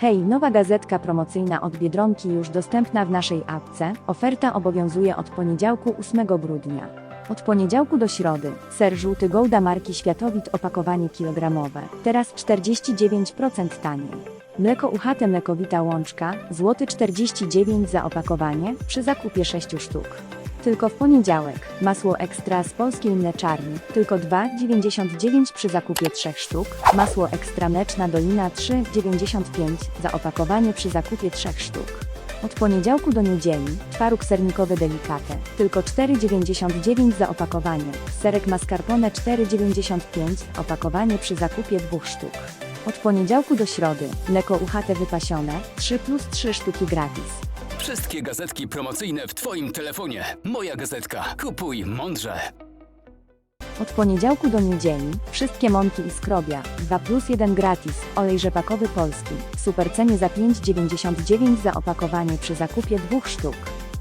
Hej, nowa gazetka promocyjna od Biedronki już dostępna w naszej apce. Oferta obowiązuje od poniedziałku 8 grudnia. Od poniedziałku do środy. Ser żółty Golda marki Światowit opakowanie kilogramowe. Teraz 49% taniej. Mleko uchate mlekowita łączka, złoty 49 za opakowanie, przy zakupie 6 sztuk. Tylko w poniedziałek. Masło ekstra z polskiej mleczarni. Tylko 2,99 przy zakupie 3 sztuk. Masło ekstra mleczna dolina 3,95 za opakowanie przy zakupie 3 sztuk. Od poniedziałku do niedzieli. Twaróg sernikowy delikate. Tylko 4,99 za opakowanie. Serek mascarpone 4,95 opakowanie przy zakupie 2 sztuk. Od poniedziałku do środy. Mleko uchate wypasione 3 plus 3 sztuki gratis. Wszystkie gazetki promocyjne w Twoim telefonie. Moja gazetka. Kupuj mądrze. Od poniedziałku do niedzieli wszystkie mąki i skrobia 2 plus 1 gratis, olej rzepakowy polski w super cenie za 5,99 za opakowanie przy zakupie dwóch sztuk.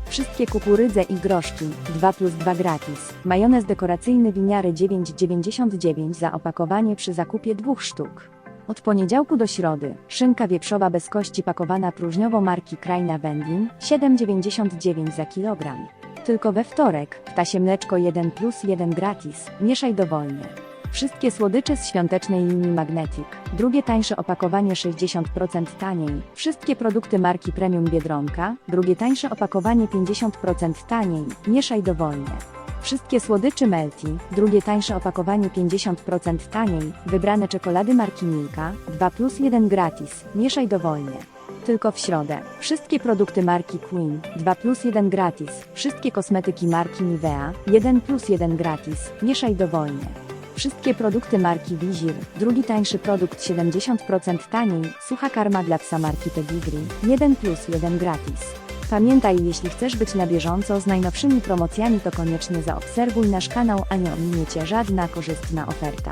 Wszystkie kukurydze i groszki 2 plus 2 gratis, majonez dekoracyjny winiary 9,99 za opakowanie przy zakupie dwóch sztuk. Od poniedziałku do środy szynka wieprzowa bez kości pakowana próżniowo marki Krajna Wędlin 7,99 za kilogram. Tylko we wtorek, ptasie mleczko 1 plus 1 gratis, mieszaj dowolnie. Wszystkie słodycze z świątecznej linii Magnetic, drugie tańsze opakowanie 60% taniej, wszystkie produkty marki Premium Biedronka, drugie tańsze opakowanie 50% taniej, mieszaj dowolnie. Wszystkie słodyczy Melty, drugie tańsze opakowanie 50% taniej, wybrane czekolady marki Milka, 2 plus 1 gratis, mieszaj dowolnie. Tylko w środę. Wszystkie produkty marki Queen, 2 plus 1 gratis. Wszystkie kosmetyki marki Nivea, 1 plus 1 gratis. Mieszaj dowolnie. Wszystkie produkty marki Vizir, drugi tańszy produkt 70% taniej. Sucha karma dla psa marki Pedigree, 1 plus 1 gratis. Pamiętaj, jeśli chcesz być na bieżąco z najnowszymi promocjami, to koniecznie zaobserwuj nasz kanał, a nie ominie Cię żadna korzystna oferta.